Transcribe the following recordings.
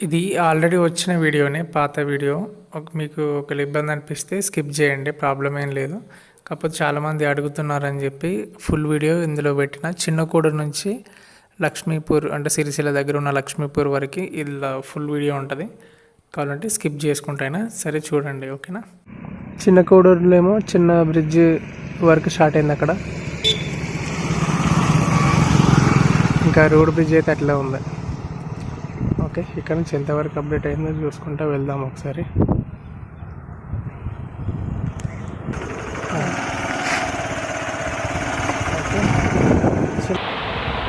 ఇది ఆల్రెడీ వచ్చిన వీడియోనే పాత వీడియో. ఒక మీకు ఒకవేళ ఇబ్బంది అనిపిస్తే స్కిప్ చేయండి ప్రాబ్లం ఏం లేదు. కాకపోతే చాలామంది అడుగుతున్నారని చెప్పి ఫుల్ వీడియో ఇందులో పెట్టిన. చిన్నకూడూరు నుంచి లక్ష్మీపూర్ అంటే సిరిసిల్ల దగ్గర ఉన్న లక్ష్మీపూర్ వరకు ఇలా ఫుల్ వీడియో ఉంటుంది. కావాలంటే స్కిప్ చేసుకుంటైనా సరే చూడండి ఓకేనా? చిన్న కోడూరులో ఏమో చిన్న బ్రిడ్జ్ వరకు స్టార్ట్ అయింది అక్కడ. ఇంకా రోడ్ బ్రిడ్జ్ అయితే అట్లా ఉంది. ఓకే ఇక్కడ నుంచి ఎంతవరకు అప్డేట్ అయిందో చూసుకుంటూ వెళ్దాం ఒకసారి.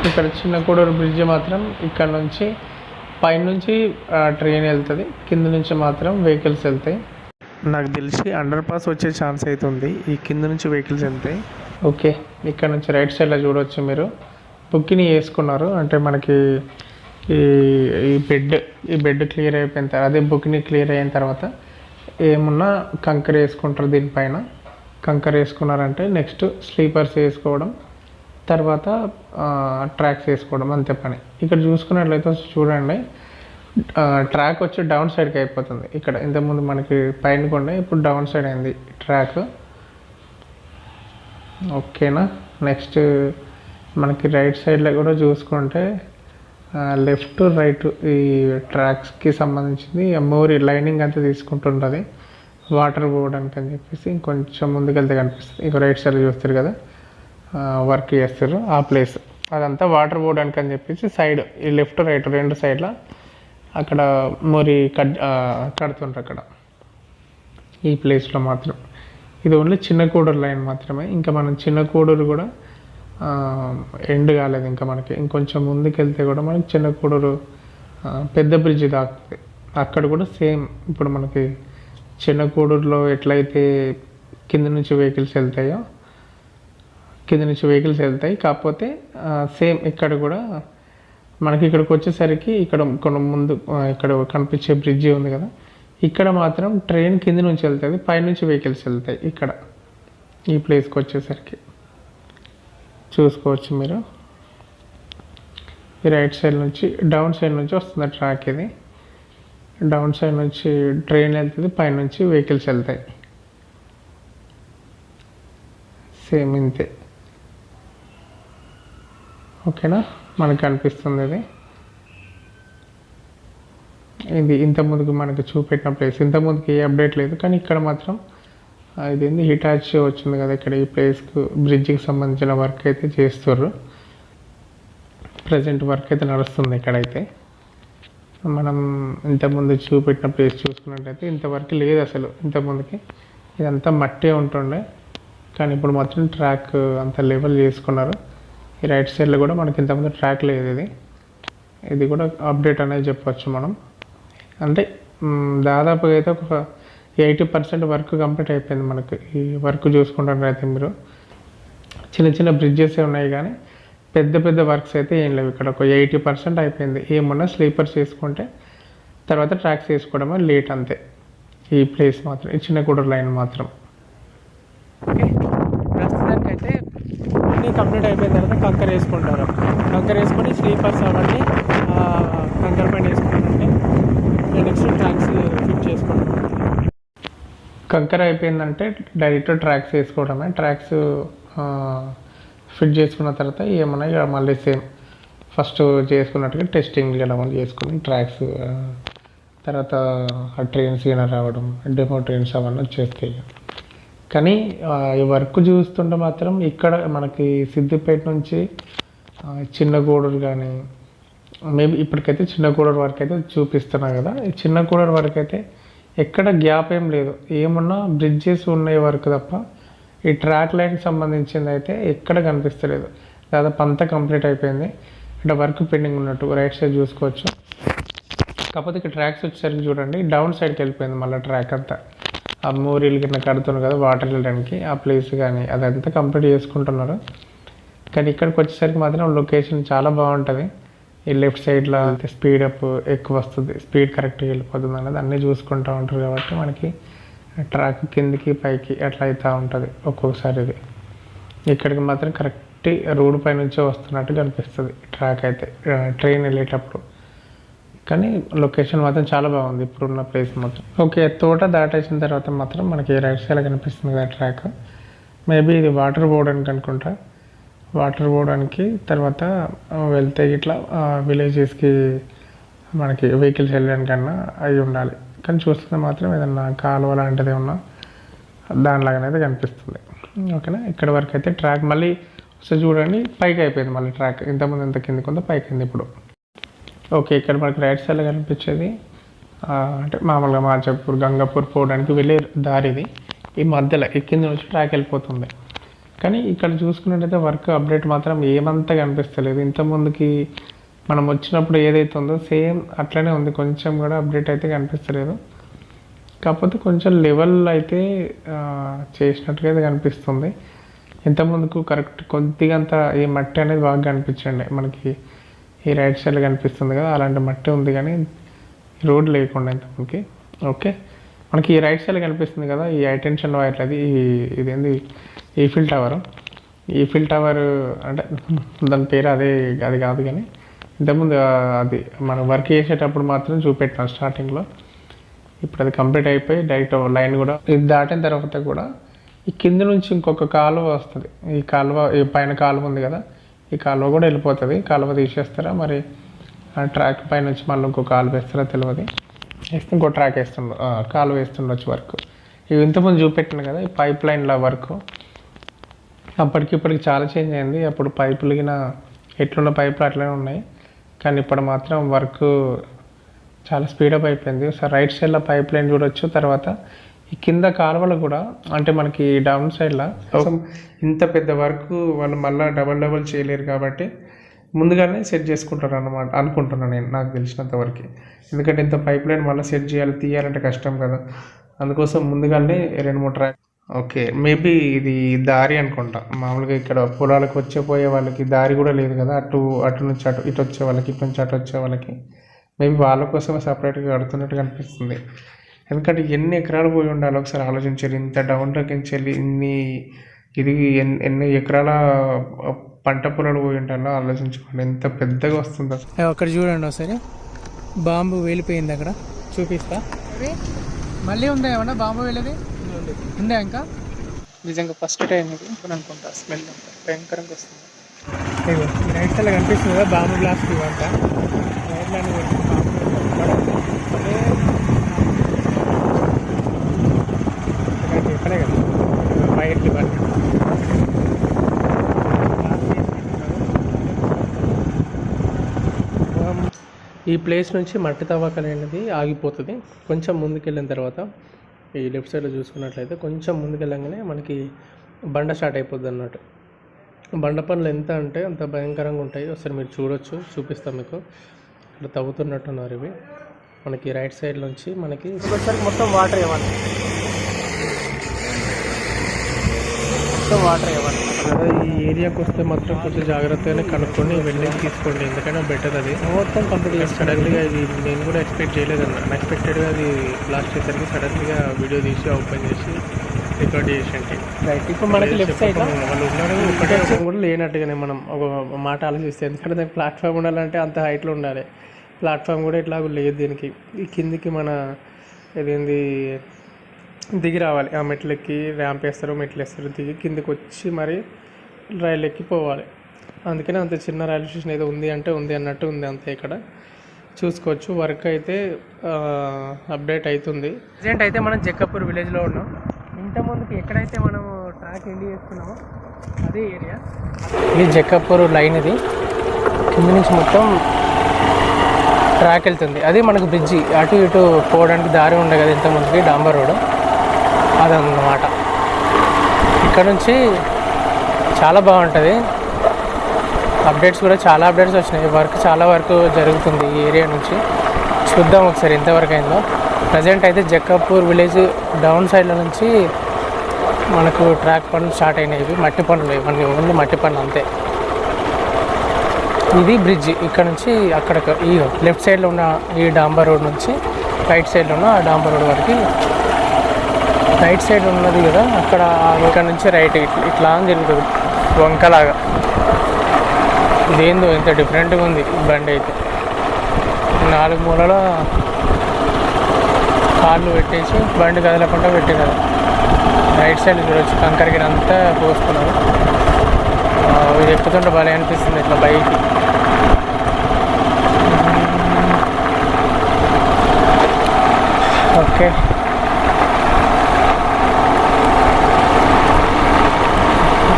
ఇక్కడ చిన్న కోడూరు బ్రిడ్జ్ మాత్రం ఇక్కడ నుంచి పైనుంచి ట్రైన్ వెళ్తుంది. కింద నుంచి మాత్రం వెహికల్స్ వెళ్తాయి. నాకు తెలిసి అండర్ పాస్ వచ్చే ఛాన్స్ అయితే ఉంది. ఈ కింద నుంచి వెహికల్స్ వెళ్తాయి. ఓకే. ఇక్కడ నుంచి రైట్ సైడ్లో చూడవచ్చు మీరు. బుక్కిని వేసుకున్నారు. అంటే మనకి ఈ ఈ బెడ్ ఈ బెడ్ క్లియర్ అయిపోయిన తర్వాత అదే బుక్ని క్లియర్ అయిన తర్వాత ఏమున్నా కంకర వేసుకుంటారు దీనిపైన. కంకర వేసుకున్నారంటే నెక్స్ట్ స్లీపర్స్ వేసుకోవడం తర్వాత ట్రాక్స్ వేసుకోవడం అంతే పని. ఇక్కడ చూసుకున్నట్లయితే చూడండి ట్రాక్ వచ్చి డౌన్ సైడ్కి అయిపోతుంది. ఇక్కడ ఇంతకుముందు మనకి పైన కొండే ఇప్పుడు డౌన్ సైడ్ అయింది ట్రాక్ ఓకేనా నెక్స్ట్ మనకి రైట్ సైడ్లో కూడా చూసుకుంటే లెఫ్ట్ రైట్ ఈ ట్రాక్స్కి సంబంధించింది మోరి లైనింగ్ అంతా తీసుకుంటుంటుంది. వాటర్ పోవడానికి అని చెప్పేసి ఇంకొంచెం ముందుకెళ్తే కనిపిస్తుంది. ఇక రైట్ సైడ్ చూస్తారు కదా వర్క్ చేస్తారు ఆ ప్లేస్. అదంతా వాటర్ పోవడానికి అని చెప్పేసి సైడ్ ఈ లెఫ్ట్ రైట్ రెండు సైడ్ల అక్కడ మోరి కడ్ కడుతుంటారు అక్కడ. ఈ ప్లేస్లో మాత్రం. ఇది ఓన్లీ చిన్న కూడూరు లైన్ మాత్రమే. ఇంకా మనం చిన్న కూడూరు కూడా ఎండ్ కాలేదు ఇంకా మనకి. ఇంకొంచెం ముందుకెళ్తే కూడా మనకి చిన్న కూడూరు పెద్ద బ్రిడ్జ్ దాకుతుంది అక్కడ కూడా సేమ్ ఇప్పుడు మనకి చిన్న కూడూరులో ఎట్లయితే కింద నుంచి వెహికల్స్ వెళ్తాయో కింద నుంచి వెహికల్స్ వెళ్తాయి. కాకపోతే సేమ్ ఇక్కడ కూడా మనకి ఇక్కడికి వచ్చేసరికి ఇక్కడ కొన్ని ముందు ఇక్కడ కనిపించే బ్రిడ్జి ఉంది కదా. ఇక్కడ మాత్రం ట్రైన్ కింద నుంచి వెళ్తుంది పైనుంచి వెహికల్స్ వెళ్తాయి ఇక్కడ ఈ ప్లేస్కి వచ్చేసరికి. చూసుకోవచ్చు మీరు. ఈ రైట్ సైడ్ నుంచి డౌన్ సైడ్ నుంచి వస్తుంది ట్రాక్ ఇది. డౌన్ సైడ్ నుంచి ట్రైన్ వెళ్తుంది పైనుంచి వెహికల్స్ వెళ్తాయి. సేమ్ ఇంతే. ఓకేనా? మనకు కనిపిస్తుంది ఇది. ఇది ఇంత ముందుకు మనకు చూపెట్టిన ప్లేస్. ఇంత ముందుకు ఏ అప్డేట్ లేదు కానీ ఇక్కడ మాత్రం ఆ, ఇది ఏంది హిటాచ్ వచ్చింది కదా ఇక్కడ ఈ ప్లేస్కు బ్రిడ్జ్కి సంబంధించిన వర్క్ అయితే చేస్తుర్రు. ప్రజెంట్ వర్క్ అయితే నడుస్తుంది ఇక్కడైతే. మనం ఇంతకుముందు చూపెట్టిన ప్లేస్ చూసుకున్నట్టయితే ఇంతవరకు లేదు అసలు ఇంతకుముందుకి ఇదంతా మట్టే ఉంటుండే. కానీ ఇప్పుడు మాత్రం ట్రాక్ అంత లెవెల్ చేసుకున్నారు. ఈ రైట్ సైడ్లో కూడా మనకి ఇంతకుముందు ట్రాక్ లేదు ఇది. ఇది కూడా అప్డేట్ అనేది చెప్పవచ్చు మనం. అంటే దాదాపుగా అయితే ఒక ఎయిటీ పర్సెంట్ వర్క్ కంప్లీట్ అయిపోయింది మనకి. ఈ వర్క్ చూసుకుంటున్నారైతే మీరు. చిన్న చిన్న బ్రిడ్జెస్ ఉన్నాయి కానీ పెద్ద పెద్ద వర్క్స్ అయితే ఏం లేవు. ఇక్కడ ఒక ఎయిటీ పర్సెంట్ అయిపోయింది. ఏమున్నా స్లీపర్స్ వేసుకుంటే తర్వాత ట్రాక్స్ వేసుకోవడమే లేట్ అంతే. ఈ ప్లేస్ మాత్రం ఈ చిన్న కూడూరు లైన్ మాత్రం. ప్రస్తుతానికి అయితే అన్నీ కంప్లీట్ అయిపోయిన తర్వాత కంకర వేసుకుంటారు. కంకర వేసుకొని స్లీపర్స్ అవన్నీ ఆ, కంకర పైన వేసుకుంటుంటే నెక్స్ట్ ట్రాక్స్ ఫిట్ చేసుకుంటాం కంకర అయిపోయిందంటే డైరెక్ట్ ట్రాక్స్ వేసుకోవడమే. ట్రాక్స్ ఫిట్ చేసుకున్న తర్వాత ఏమన్నా ఇక మళ్ళీ సేమ్. ఫస్ట్ చేసుకున్నట్టుగా టెస్టింగ్ మళ్ళీ చేసుకుని ట్రాక్స్ తర్వాత ఆ ట్రైన్స్ అయినా రావడం డెమో ట్రైన్స్ అవన్నీ వచ్చేస్తాయి కానీ ఈ వర్క్ చూస్తుంటే మాత్రం ఇక్కడ మనకి సిద్దిపేట నుంచి చిన్న గూడూరు కానీ మేబీ ఇప్పటికైతే చిన్న గూడూరు వరకు అయితే చూపిస్తున్నా కదా. చిన్న గూడూరు వరకు అయితే ఎక్కడ గ్యాప్ ఏం లేదు. ఏమున్నా బ్రిడ్జెస్ ఉన్నాయి వరకు తప్ప ఈ ట్రాక్ లైన్కి సంబంధించింది అయితే ఎక్కడ కనిపిస్తలేదు. దాదాపు అంతా కంప్లీట్ అయిపోయింది. అంటే వర్క్ పెండింగ్ ఉన్నట్టు రైట్ సైడ్ చూసుకోవచ్చు. కాకపోతే ఇక్కడ ట్రాక్స్ వచ్చేసరికి చూడండి డౌన్ సైడ్కి వెళ్ళిపోయింది మళ్ళీ ట్రాక్ అంతా. ఆ మోరీలు కింద కడుతున్నారు కదా వాటర్ వెళ్ళడానికి ఆ ప్లేస్ కానీ అదంతా కంప్లీట్ చేసుకుంటున్నారు. కానీ ఇక్కడికి వచ్చేసరికి మాత్రం లొకేషన్ చాలా బాగుంటుంది. ఈ లెఫ్ట్ సైడ్లో స్పీడ్ అప్ ఎక్కువ వస్తుంది. స్పీడ్ కరెక్ట్గా వెళ్ళిపోతుంది అనేది అన్నీ చూసుకుంటూ ఉంటారు కాబట్టి మనకి ట్రాక్ కిందికి పైకి అట్లా అవుతూ ఉంటుంది ఒక్కొక్కసారి ఇది. ఇక్కడికి మాత్రం కరెక్ట్ రోడ్డు పై నుంచే వస్తున్నట్టు కనిపిస్తుంది ట్రాక్ అయితే. ట్రైన్ వెళ్ళేటప్పుడు. కానీ లొకేషన్ మాత్రం చాలా బాగుంది ఇప్పుడున్న ప్లేస్ మాత్రం ఓకే తోట దాటేసిన తర్వాత మాత్రం మనకి రైట్ సైడ్ కనిపిస్తుంది కదా ట్రాక్ మేబీ ఇది వాటర్ పోవడానికి అనుకుంటా. వాటర్ పోవడానికి తర్వాత వెళ్తే ఇట్లా విలేజెస్కి మనకి వెహికల్స్ వెళ్ళడానికన్నా అవి ఉండాలి. కానీ చూస్తే మాత్రం ఏదన్నా కాలువ లాంటిది ఏమన్నా దానిలాగానైతే కనిపిస్తుంది. ఓకేనా? ఇక్కడ వరకు అయితే ట్రాక్ మళ్ళీ ఒకసారి చూడండి. పైకి అయిపోయింది మళ్ళీ ట్రాక్. ఇంతకుముందు ఎంత కిందకి ఉందో పైకి అయింది ఇప్పుడు. ఓకే ఇక్కడ మనకి రైట్ సైడ్లో కనిపించేది అంటే మామూలుగా మార్చాపూర్ గంగాపూర్ పోవడానికి వెళ్ళే దారి ఇది. ఈ మధ్యలో ఈ కింద నుంచి ట్రాక్ వెళ్ళిపోతుంది. కానీ ఇక్కడ చూసుకున్నట్టయితే వర్క్ అప్డేట్ మాత్రం ఏమంతా కనిపిస్తలేదు. ఇంతకుముందుకి మనం వచ్చినప్పుడు ఏదైతే ఉందో సేమ్ అట్లనే ఉంది. కొంచెం కూడా అప్డేట్ అయితే కనిపిస్తలేదు. కాకపోతే కొంచెం లెవెల్ అయితే చేసినట్టుగా అయితే కనిపిస్తుంది. ఇంతకుముందుకు కరెక్ట్ కొద్దిగా ఈ మట్టి అనేది బాగా కనిపించండి. మనకి ఈ రైట్ సైడ్ కనిపిస్తుంది కదా అలాంటి మట్టి ఉంది కానీ రోడ్ లేకుండా ఇంతకుముందుకి ఓకే మనకి ఈ రైట్ సైడ్ కనిపిస్తుంది కదా ఈ హైటెన్షన్ వైర్ అది ఈ ఇదేంది? ఈఫిల్ టవర్ ఈఫిల్ టవర్ అంటే దాని పేరు అదే అది కాదు కానీ ఇంతకుముందు అది మనం వర్క్ చేసేటప్పుడు మాత్రం చూపెట్టాం స్టార్టింగ్లో ఇప్పుడు అది కంప్లీట్ అయిపోయి డైరెక్ట్ లైన్ కూడా ఇది దాటిన తర్వాత కూడా ఈ కింద నుంచి ఇంకొక కాలువ వస్తుంది. ఈ కాలువ ఈ పైన కాలువ ఉంది కదా ఈ కాలువ కూడా వెళ్ళిపోతుంది. కాలువ తీసేస్తారా? మరి ఆ ట్రాక్ పైన నుంచి మళ్ళీ ఇంకో కాలువ వేస్తారా తెలియదు వేస్తే ఇంకో ట్రాక్ వేస్తుండ కాలువ వేస్తుండొచ్చు వర్క్ ఇవి ఇంతకుముందు చూపెట్టిన కదా ఈ పైప్ లైన్ల వర్క్ అప్పటికి ఇప్పటికి చాలా చేంజ్ అయింది. అప్పుడు పైపులు గిన ఎట్లున్న పైపులు అట్లనే ఉన్నాయి. కానీ ఇప్పుడు మాత్రం వర్క్ చాలా స్పీడప్ అయిపోయింది. సో రైట్ సైడ్లో పైప్ లైన్ చూడొచ్చు. తర్వాత ఈ కింద కాలువలు కూడా అంటే మనకి డౌన్ సైడ్లో ఇంత పెద్ద వర్క్ వాళ్ళు మళ్ళీ డబల్ డబల్ చేయలేరు కాబట్టి ముందుగానే సెట్ చేసుకుంటారు అన్నమాట అనుకుంటున్నాను నేను నాకు తెలిసినంత వరకు. ఎందుకంటే ఇంత పైప్ లైన్ మళ్ళీ సెట్ చేయాలి తీయాలంటే కష్టం కదా. అందుకోసం ముందుగానే రెండు మూడు ట్రాక్ ఓకే మేబీ ఇది దారి అనుకుంటా. మామూలుగా ఇక్కడ పొలాలకు వచ్చే పోయే వాళ్ళకి దారి కూడా లేదు కదా అటు అటు నుంచి అటు ఇటు వచ్చే వాళ్ళకి ఇటు నుంచి అటు వచ్చే వాళ్ళకి. మేబీ వాళ్ళ కోసమే సపరేట్గా కడుతున్నట్టు కనిపిస్తుంది ఎందుకంటే ఎన్ని ఎకరాలు పోయి ఉండాలి ఒకసారి ఆలోచించారు. ఇంత డౌన్లోకి నుంచి వెళ్ళి ఇన్ని ఇది ఎన్ని ఎన్ని ఎకరాల పంట పొలాలు పోయి ఉండాలో ఆలోచించుకోండి. ఎంత పెద్దగా వస్తుంది అసలు. అక్కడ చూడండి ఒకసారి. బాంబు వెళ్ళిపోయింది అక్కడ. చూపిస్తా. మళ్ళీ ఉందా ఏమన్నా బాంబు వెళ్ళేది ఉందా ఇంకా? నిజంగా ఫస్ట్ టైం ఇది ఇప్పుడు అనుకుంటా స్మెల్ భయంకరంగా వస్తుంది. రైట్ సైడ్ కనిపిస్తుంది కదా బాంబు బ్లాస్ట్ ఇవంట రైట్ లైన్ చెప్పలే కదా బయట ఇవ్వండి ఈ ప్లేస్ నుంచి మట్టి తవ్వకం అనేది ఆగిపోతుంది. కొంచెం ముందుకెళ్ళిన తర్వాత ఈ లెఫ్ట్ సైడ్లో చూసుకున్నట్లయితే కొంచెం ముందుకెళ్ళంగానే మనకి బండ స్టార్ట్ అయిపోద్ది అన్నట్టు. బండ పనులు ఎంత అంటే అంత భయంకరంగా ఉంటాయి. ఒకసారి మీరు చూడొచ్చు చూపిస్తాం మీకు. ఇక్కడ తవ్వుతున్నట్టున్నారు ఇవి. మనకి రైట్ సైడ్ నుంచి మనకి ఒకసారి మొత్తం వాటర్ ఇవ్వాలి మొత్తం వాటర్ ఇవ్వాలి కదా ఈ ఏరియాకి వస్తే మాత్రం కొంచెం జాగ్రత్తగానే కనుక్కొని వెళ్ళి తీసుకోండి. ఎందుకంటే బెటర్ అది. మొత్తం కంప్లీట్ సడన్లీగా ఇది నేను కూడా ఎక్స్పెక్ట్ చేయలేదన్న. అన్ఎక్స్పెక్టెడ్గా అది బ్లాస్ట్ చేసరికి సడన్లీగా వీడియో తీసి ఓపెన్ చేసి రికార్డ్ చేసేయండి రైట్ ఇప్పుడు మనకి లెఫ్ట్ సైడ్ వాళ్ళు ఉన్నారు. ఒకటే ఒకటి కూడా లేనట్టుగానే మనం ఒక మాట ఆలోచిస్తే. ఎందుకంటే దానికి ప్లాట్ఫామ్ ఉండాలంటే అంత హైట్లో ఉండాలి. ప్లాట్ఫామ్ కూడా ఇట్లా లేదు దీనికి. ఈ కిందికి మన ఇదేంది దిగి రావాలి. ఆ మెట్లెక్కి ర్యాంప్ వేస్తారు మెట్లు వేస్తారు దిగి కిందికి వచ్చి మరి రైలు ఎక్కి పోవాలి. అందుకనే అంత చిన్న రైల్వే స్టేషన్ ఏదో ఉంది అంటే ఉంది అన్నట్టు ఉంది అంతే ఇక్కడ. చూసుకోవచ్చు. వర్క్ అయితే అప్డేట్ అవుతుంది ప్రజెంట్ అయితే మనం జక్కపూర్ విలేజ్లో ఉన్నాం. ఇంత ముందుకి ఎక్కడైతే మనం ట్రాక్ ఎండి చేసుకున్నామో అదే ఏరియా ఇది జక్కపూర్ లైన్ ఇది. కింద నుంచి మొత్తం ట్రాక్ వెళ్తుంది. అది మనకు బ్రిడ్జి అటు ఇటు పోవడానికి దారి ఉండే కదా ఇంత ముందుకి డాంబర్ రోడ్. అదన్నమాట ఇక్కడ నుంచి చాలా బాగుంటుంది. అప్డేట్స్ కూడా చాలా అప్డేట్స్ వచ్చినాయి. వర్క్ చాలా వరకు జరుగుతుంది ఈ ఏరియా నుంచి. చూద్దాం ఒకసారి ఎంతవరకు అయిందో. ప్రజెంట్ అయితే జక్కాపూర్ విలేజ్ డౌన్ సైడ్లో నుంచి మనకు ట్రాక్ పనులు స్టార్ట్ అయినాయి. మట్టి పనులు ఇవన్నీ ఓన్లీ మట్టి పనులు అంతే. ఇది బ్రిడ్జ్. ఇక్కడ నుంచి అక్కడ ఈ లెఫ్ట్ సైడ్లో ఉన్న ఈ డాంబర్ రోడ్ నుంచి రైట్ సైడ్లో ఉన్న ఆ డాంబర్ రోడ్ వరకు రైట్ సైడ్ ఉన్నది కదా అక్కడ ఇక్కడ నుంచి రైట్ ఇట్లా ఇట్లా అని తిరుగుతుంది. వంకలాగా. ఇదేందో ఇంత డిఫరెంట్గా ఉంది బండి అయితే. నాలుగు మూలల కాళ్ళు పెట్టేసి బండి కదలకుండా పెట్టినారు రైట్ సైడ్ చూడొచ్చు కంకర అంతా పోసుకున్నారు. ఇది ఎక్కుతుంటే భలే అనిపిస్తుంది ఇట్లా బైక్. ఓకే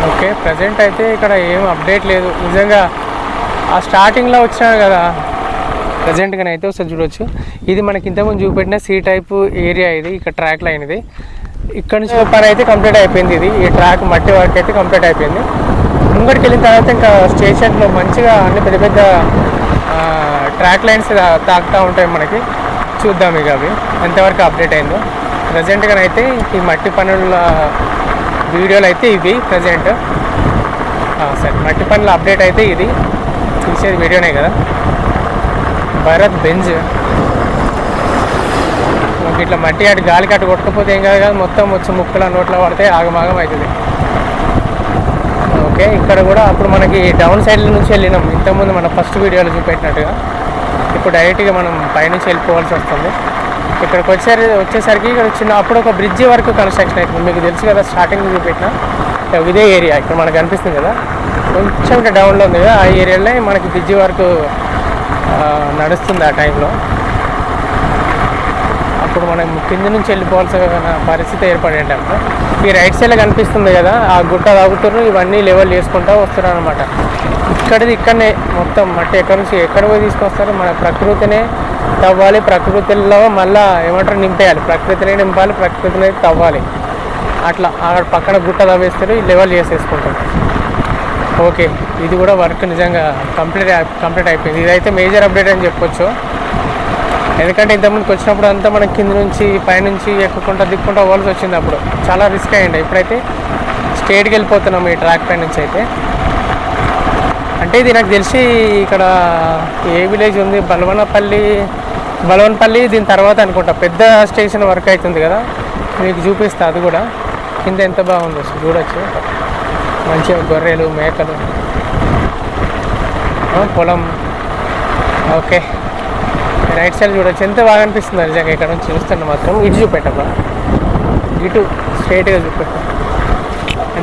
ఓకే ప్రజెంట్ అయితే ఇక్కడ ఏం అప్డేట్ లేదు. నిజంగా ఆ స్టార్టింగ్లో వచ్చినాడు కదా ప్రజెంట్గానే అయితే ఒకసారి చూడొచ్చు. ఇది మనకి ఇంతకుముందు చూపెట్టిన సీ టైప్ ఏరియా ఇది ఇక్కడ ట్రాక్ లైన్ ఇది. ఇక్కడ నుంచి పని అయితే కంప్లీట్ అయిపోయింది ఇది. ఈ ట్రాక్ మట్టి వర్క్ అయితే కంప్లీట్ అయిపోయింది. ముంగడికి వెళ్ళిన తర్వాత ఇంకా స్టేషన్లో మంచిగా అన్ని పెద్ద పెద్ద ట్రాక్ లైన్స్ తాకుతూ ఉంటాయి మనకి. చూద్దాం ఇక అవి. ఎంతవరకు అప్డేట్ అయిందో. ప్రజెంట్గా అయితే ఈ మట్టి పనుల వీడియోలు అయితే ఇవి ప్రజెంట్ సరే మట్టి పనుల అప్డేట్ అయితే ఇది. చూసేది వీడియోనే కదా. భరత్ బెంజ్. ఇట్లా మట్టి అటు గాలికి అటు కొట్టకపోతే ఏం కాదు కదా మొత్తం వచ్చి ముక్కల నోట్లో పడితే ఆగమాగం అవుతుంది. ఓకే ఇక్కడ కూడా అప్పుడు మనకి డౌన్ సైడ్ నుంచి వెళ్ళినాం. ఇంతకుముందు మన ఫస్ట్ వీడియోలో చూపెట్టినట్టుగా. ఇప్పుడు డైరెక్ట్గా మనం పైనుంచి వెళ్ళిపోవాల్సి వస్తుంది. ఇక్కడికి వచ్చేసరి వచ్చేసరికి ఇక్కడ చిన్న అప్పుడు ఒక బ్రిడ్జి వరకు కన్స్ట్రక్షన్ అవుతుంది మీకు తెలుసు కదా స్టార్టింగ్ చూపెట్టిన. ఇదే ఏరియా ఇక్కడ మనకు కనిపిస్తుంది కదా. కొంచెం ఇట్లా డౌన్లో ఉంది కదా ఆ ఏరియాలో మనకి బ్రిడ్జి వరకు నడుస్తుంది ఆ టైంలో అప్పుడు మనం కింద నుంచి వెళ్ళిపోవాల్సిన పరిస్థితి ఏర్పడేట ఈ రైట్ సైడ్లో కనిపిస్తుంది కదా ఆ గుట్ట తాగుతున్నారు ఇవన్నీ లెవెల్ చేసుకుంటూ వస్తున్నారు అనమాట ఇక్కడిది ఇక్కడనే మొత్తం. మట్టి ఎక్కడి నుంచి ఎక్కడ పోయి తీసుకొస్తారు? మన ప్రకృతినే తవ్వాలి ప్రకృతిలో మళ్ళా ఏమంటారు? నింపేయాలి. ప్రకృతినే నింపాలి ప్రకృతినే తవ్వాలి. అట్లా అక్కడ పక్కన గుట్ట తవ్వేస్తారు లెవెల్ చేసేసుకుంటారు. ఓకే. ఇది కూడా వర్క్ నిజంగా కంప్లీట్ కంప్లీట్ అయిపోయింది. ఇదైతే మేజర్ అప్డేట్ అని చెప్పొచ్చు. ఎందుకంటే ఇంతకుముందుకు వచ్చినప్పుడు అంతా మనం కింద నుంచి పైనుంచి ఎక్కుకుంటా దిక్కుంటా పోవాల్సి వచ్చింది అప్పుడు. చాలా రిస్క్ అయ్యండి. ఇప్పుడైతే స్ట్రేట్కి వెళ్ళిపోతున్నాం ఈ ట్రాక్ పై నుంచి అయితే. అంటే ఇది నాకు తెలిసి ఇక్కడ ఏ విలేజ్ ఉంది? బలవనపల్లి బలవనపల్లి దీని తర్వాత అనుకుంటా. పెద్ద స్టేషన్ వర్క్ అవుతుంది కదా? మీకు చూపిస్తా అది కూడా. కింద ఎంత బాగుందో చూడొచ్చు. మంచిగా గొర్రెలు మేకలు. పొలం. ఓకే. రైట్ సైడ్ చూడొచ్చు. ఎంత బాగా అనిపిస్తుంది నిజంగా ఇక్కడ నుంచి చూస్తున్నా మాత్రం. ఇటు చూపెట్టమ్మా ఇటు స్ట్రైట్గా చూపెట్టా.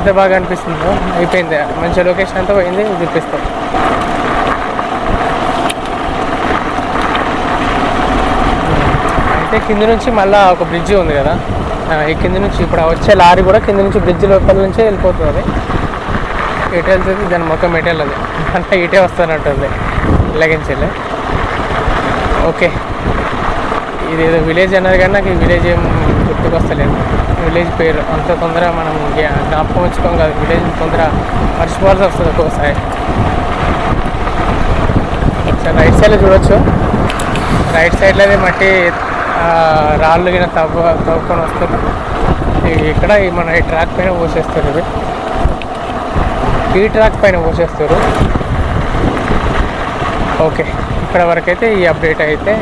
ఎంత బాగా అనిపిస్తుందో అయిపోయింది. మంచి లొకేషన్ అంతా పోయింది చూపిస్తాం. అయితే కింద నుంచి మళ్ళీ ఒక బ్రిడ్జ్ ఉంది కదా. ఈ కింద నుంచి ఇప్పుడు వచ్చే లారీ కూడా కింద నుంచి బ్రిడ్జ్ లోపల నుంచే వెళ్ళిపోతుంది ఎటు వెళ్తుంది దాని మొక్క ఎటు వెళ్ళదు. అంటే ఇటే వస్తానంటుంది ఇలాగించెల్లి ఓకే. ఇది ఏదో విలేజ్ అన్నది కానీ నాకు ఈ విలేజ్ ఏం గుర్తుకొస్తలేదు విలేజ్ పేరు అంత తొందర మనం జ్ఞాపకం ఉంచుకోం కాదు. విలేజ్ తొందర మర్చిపోవాల్సి వస్తుంది ఒక్కోసారి. ఒకసారి రైట్ సైడ్లో చూడొచ్చు. రైట్ సైడ్లో అది మట్టి రాళ్ళు గిన తవ్వ తవ్వుకొని వస్తారు ఇక్కడ మన ఈ ట్రాక్ పైన పోసేస్తారు ఇవి. ఈ ట్రాక్ పైన పోసేస్తారు. ఓకే. ఇక్కడ వరకైతే ఈ అప్డేట్ అయితే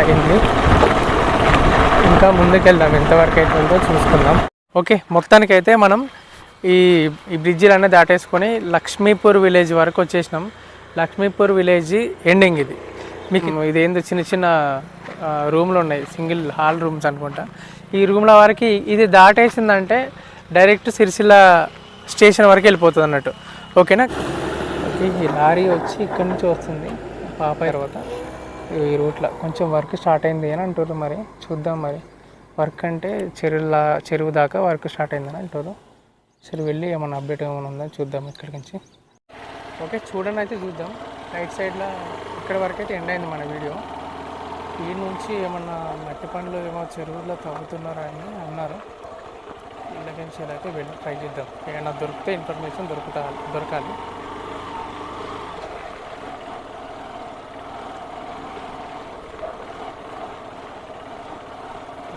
అయింది. ఇంకా ముందుకెళ్దాం. ఎంతవరకు అయితే ఉందో చూసుకుందాం. ఓకే మొత్తానికైతే మనం ఈ ఈ బ్రిడ్జిలన్నీ దాటేసుకొని లక్ష్మీపూర్ విలేజ్ వరకు వచ్చేసినాం. లక్ష్మీపూర్ విలేజ్ ఎండింగ్ ఇది. మీకు ఇది ఏందో చిన్న చిన్న రూమ్లు ఉన్నాయి. సింగిల్ హాల్ రూమ్స్ అనుకుంటా. ఈ రూమ్ల వరకు ఇది దాటేసిందంటే డైరెక్ట్ సిరిసిల్ల స్టేషన్ వరకు వెళ్ళిపోతుంది అన్నట్టు ఓకేనా? ఓకే ఈ లారీ వచ్చి ఇక్కడి నుంచి వస్తుంది. పాప తర్వాత. ఈ రూట్లో కొంచెం వర్క్ స్టార్ట్ అయింది అని అంటారు మరి. చూద్దాం మరి. వర్క్ అంటే చెరువులా చెరువు దాకా వర్క్ స్టార్ట్ అయిందని అంటారు సరే వెళ్ళి ఏమైనా అప్డేట్ ఏమైనా ఉందని చూద్దాం ఇక్కడి నుంచి. ఓకే చూడండి అయితే చూద్దాం. రైట్ సైడ్లో ఇక్కడ వరకు అయితే ఎండ్ అయింది మన వీడియో. ఈ నుంచి ఏమన్నా మట్టి పనులు ఏమో చెరువులో తవ్వుతున్నారా అని అన్నారు. ఇళ్ళకి అయితే వెళ్ళి ట్రై చేద్దాం. ఏమైనా దొరికితే ఇన్ఫర్మేషన్ దొరుకుతా దొరకాలి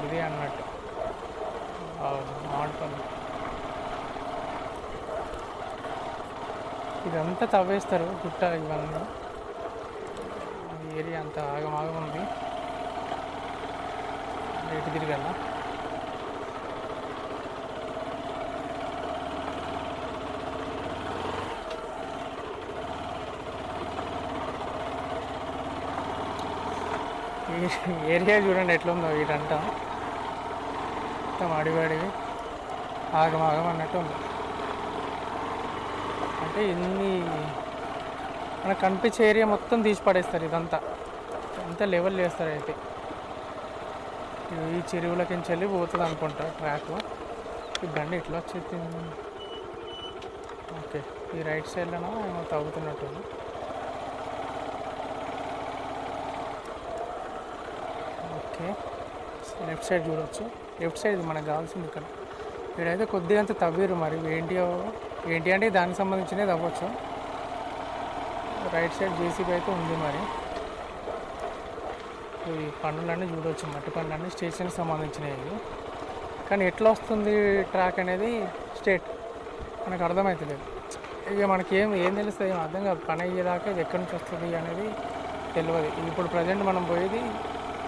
ఇదే అన్నట్టు మామిడిపల్లి అంతా తవ్వేస్తారు గుట్ట ఇవన్నీ. ఏరియా అంతా ఆగమాగం ఉంది. రేటు తిరిగల ఈ ఏరియా చూడండి ఎట్లుందో వీటంతా మొత్తం అడివడివి ఆగమాగం అన్నట్టు ఉంది. అంటే ఇన్ని మనకు కనిపించే ఏరియా మొత్తం తీసి పడేస్తారు ఇదంతా. అంతా లెవెల్ చేస్తారు అయితే. ఈ చెరువులకి వెళ్ళి పోతుంది అనుకుంటా ట్రాక్ ఈ బండి ఇట్లా వచ్చేది. ఓకే ఈ రైట్ సైడ్లోనో ఏమో తగ్గుతున్నట్టుంది ఓకే లెఫ్ట్ సైడ్ చూడవచ్చు లెఫ్ట్ సైడ్ మనకు కావాల్సింది ఇక్కడ. ఇక్కడైతే కొద్దిగా అంత తవ్విరు మరి. ఏంటి ఏంటి అంటే దానికి సంబంధించినవి అవ్వచ్చు. రైట్ సైడ్ జేసీబీ అయితే ఉంది మరి. ఈ పనులన్నీ చూడవచ్చు మట్టి పనులన్నీ స్టేషన్కి సంబంధించినవి కానీ ఎట్లా వస్తుంది ట్రాక్ అనేది స్టేట్? మనకు అర్థమవుతలేదు ఇక మనకి ఏం ఏం తెలుస్తుంది ఏం అర్థం కాదు. పని అయ్యేదాకా ఇది ఎక్కడి నుంచి వస్తుంది అనేది తెలియదు ఇప్పుడు ప్రజెంట్ మనం పోయేది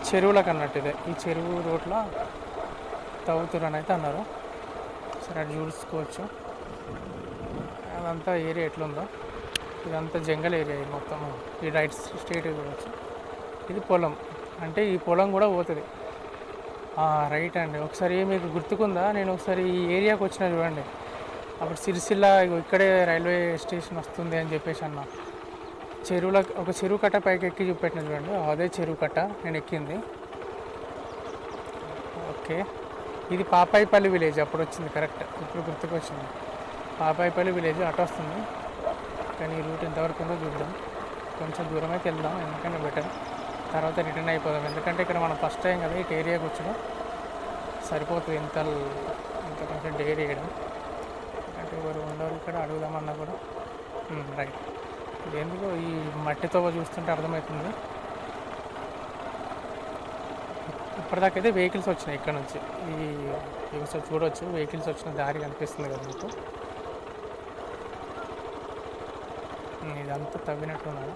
చెరువులకు అన్నట్టు ఇదే ఈ చెరువు రోడ్ల తవ్వుతురని అయితే అన్నారు. సరే అది చూసుకోవచ్చు. అంతా ఏరియా ఎట్లుందో ఇదంతా జంగల్ ఏరియా మొత్తం ఈ రైట్ స్టేట్ చూడవచ్చు ఇది పొలం. అంటే ఈ పొలం కూడా పోతుంది. రైట్ అండి. ఒకసారి మీకు గుర్తుకుందా? నేను ఒకసారి ఈ ఏరియాకి వచ్చిన చూడండి. అప్పుడు సిరిసిల్ల ఇక్కడే రైల్వే స్టేషన్ వస్తుంది అని చెప్పేసి అన్న. చెరువుల ఒక చెరువు కట్ట పైకి ఎక్కి చూపెట్టిన చూడండి. అదే చెరువు కట్ట నేను ఎక్కింది. ఓకే. ఇది పాపాయిపల్లి విలేజ్. అప్పుడు వచ్చింది కరెక్ట్. ఇప్పుడు గుర్తుకొచ్చింది. పాపాయిపల్లి విలేజ్ అటు వస్తుంది. కానీ ఈ రూట్ ఎంతవరకు ఉందో చూద్దాం. కొంచెం దూరం అయితే వెళ్దాం ఎందుకంటే బెటర్. తర్వాత రిటర్న్ అయిపోదాం. ఎందుకంటే ఇక్కడ మనం ఫస్ట్ టైం కదా ఇటు ఏరియాకి వచ్చడం సరిపోతుంది ఇంత ఇంత కొంచెం డైరీ వేయడం. అంటే ఎవరు ఉండరు ఇక్కడ అడుగుదామన్నా కూడా. రైట్. ఎందుకో ఈ మట్టితో చూస్తుంటే అర్థమవుతుంది. ఇప్పటిదాకైతే వెహికల్స్ వచ్చినాయి ఇక్కడ నుంచి. ఈ చూడవచ్చు వెహికల్స్ వచ్చిన దారి కనిపిస్తుంది కదా మీకు. ఇదంతా తవ్వినట్టున్నారు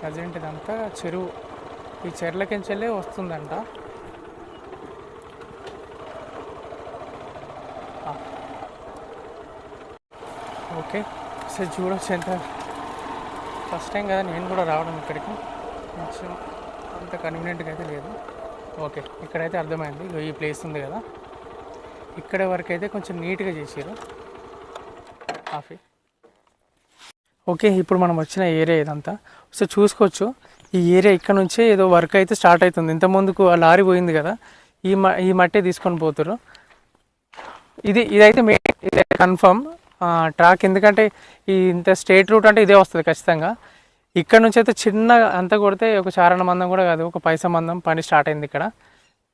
ప్రజెంట్ ఇదంతా చెరువు. ఈ చెర్లకించెల్లే వస్తుందంట. ఓకే. సరే చూడొచ్చు ఎంత. ఫస్ట్ టైం కదా నేను కూడా రావడం ఇక్కడికి. కొంచెం అంత కన్వీనియంట్గా అయితే లేదు. ఓకే ఇక్కడైతే అర్థమైంది. ఈ ప్లేస్ ఉంది కదా. ఇక్కడ వరకు అయితే కొంచెం నీట్గా చేసారు కాఫీ. ఓకే ఇప్పుడు మనం వచ్చిన ఏరియా ఇదంతా. సో చూసుకోవచ్చు. ఈ ఏరియా ఇక్కడ నుంచే ఏదో వర్క్ అయితే స్టార్ట్ అవుతుంది. ఇంత ముందుకు ఆ లారీ పోయింది కదా ఈ మ ఈ మట్టే తీసుకొని పోతారు ఇది ఇదైతే మెయిన్ ఇదే కన్ఫర్మ్ ట్రాక్ ఎందుకంటే ఈ ఇంత స్టేట్ రూట్ అంటే ఇదే వస్తుంది ఖచ్చితంగా. ఇక్కడ నుంచి అయితే చిన్న అంత కొడితే ఒక చారణ మందం కూడా కాదు ఒక పైస మందం పని స్టార్ట్ అయింది ఇక్కడ.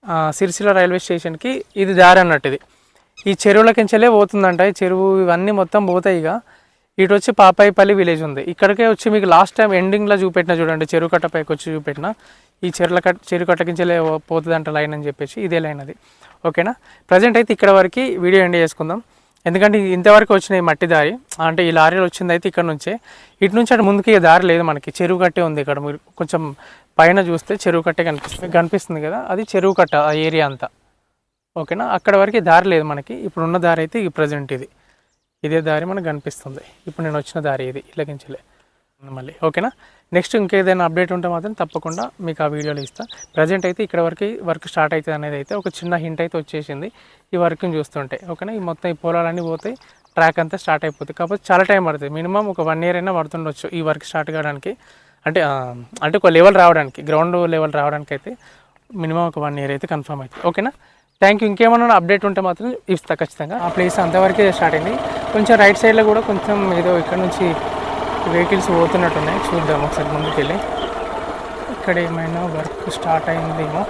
ఆ, సిరిసిల్ల రైల్వే స్టేషన్కి ఇది దారి అన్నట్టు ఇది. ఈ చెరువులకించలే పోతుందంట. ఈ చెరువు ఇవన్నీ మొత్తం పోతాయి ఇక. ఇటు వచ్చి పాపాయిపల్లి విలేజ్ ఉంది. ఇక్కడికే వచ్చి మీకు లాస్ట్ టైం ఎండింగ్లో చూపెట్టిన చూడండి. చెరువు కట్ట పైకి వచ్చి చూపెట్టిన. ఈ చెరుల కట్ట చెరువు కట్టకించలే పోతుందంట లైన్ అని చెప్పేసి ఇదే లైన్ అది. ఓకేనా ప్రజెంట్ అయితే ఇక్కడ వరకు వీడియో ఎండ్ చేసుకుందాం. ఎందుకంటే ఇంతవరకు వచ్చిన ఈ మట్టి దారి. అంటే ఈ లారీలు వచ్చింది అయితే ఇక్కడ నుంచే. ఇటు నుంచి అటు ముందుకి దారి లేదు మనకి. చెరువు కట్టే ఉంది ఇక్కడ. మీరు కొంచెం పైన చూస్తే చెరువు కట్టే కనిపిస్తుంది కనిపిస్తుంది కదా? అది చెరువు కట్ట ఆ ఏరియా అంతా. ఓకేనా అక్కడ వరకు దారి లేదు మనకి. ఇప్పుడున్న దారి అయితే ఈ ప్రజెంట్ ఇది. ఇదే దారి మనకు కనిపిస్తుంది. ఇప్పుడు నేను వచ్చిన దారి ఇది ఇలాగించలే. మళ్ళీ ఓకేనా? నెక్స్ట్ ఇంకేదైనా అప్డేట్ ఉంటే మాత్రం తప్పకుండా మీకు ఆ వీడియోలో ఇస్తాను ప్రజెంట్ అయితే ఇక్కడ వరకు వర్క్ స్టార్ట్ అవుతుంది అనేది అయితే ఒక చిన్న హింట్ అయితే వచ్చేసింది. ఈ వర్క్ని చూస్తుంటే ఓకేనా? ఈ మొత్తం ఈ పొలాలన్నీ పోతాయి ట్రాక్ అంతా స్టార్ట్ అయిపోతుంది. కాకపోతే చాలా టైం పడుతుంది. మినిమం ఒక వన్ ఇయర్ అయినా పడుతుండొచ్చు ఈ వర్క్ స్టార్ట్ కావడానికి. అంటే అంటే ఒక లెవెల్ రావడానికి గ్రౌండ్ లెవెల్ రావడానికి అయితే మినిమం ఒక వన్ ఇయర్ అయితే కన్ఫర్మ్ అవుతుంది. ఓకేనా? థ్యాంక్ యూ ఇంకేమన్నా అప్డేట్ ఉంటే మాత్రం ఇస్తా ఖచ్చితంగా. ఆ ప్లేస్ అంతవరకే స్టార్ట్ అయింది. కొంచెం రైట్ సైడ్లో కూడా కొంచెం ఏదో ఇక్కడ నుంచి వెహికల్స్ పోతున్నట్టున్నాయి. చూద్దాం ఒకసారి ముందుకు వెళ్ళి ఇక్కడ ఏమైనా వర్క్ స్టార్ట్ అయిందేమో.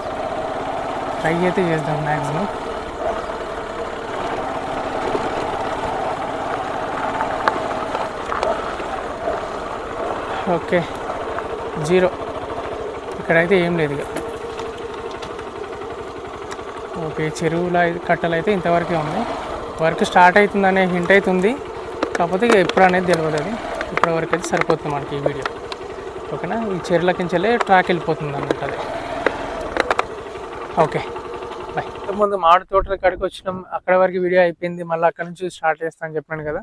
ట్రై అయితే చేద్దాం మ్యాక్సిమం ఓకే జీరో ఇక్కడైతే ఏం లేదు ఇక. ఓకే చెరువుల కట్టలు అయితే ఇంతవరకే ఉంది వర్క్ స్టార్ట్ అవుతుందనే హింట్ అవుతుంది కాకపోతే ఇక ఎప్పుడు అనేది తెలియదు అది. ఇప్పటి వరకు అయితే సరిపోతుంది మనకి ఈ వీడియో. ఓకేనా? ఈ చెరువులకించలే ట్రాక్ వెళ్ళిపోతుంది అన్నట్టు అది. Okay bye. ముందు మామిడి తోటల కాడికి వచ్చినాం. అక్కడ వరకు వీడియో అయిపోయింది. మళ్ళీ అక్కడ నుంచి స్టార్ట్ చేస్తాను చెప్పాను కదా.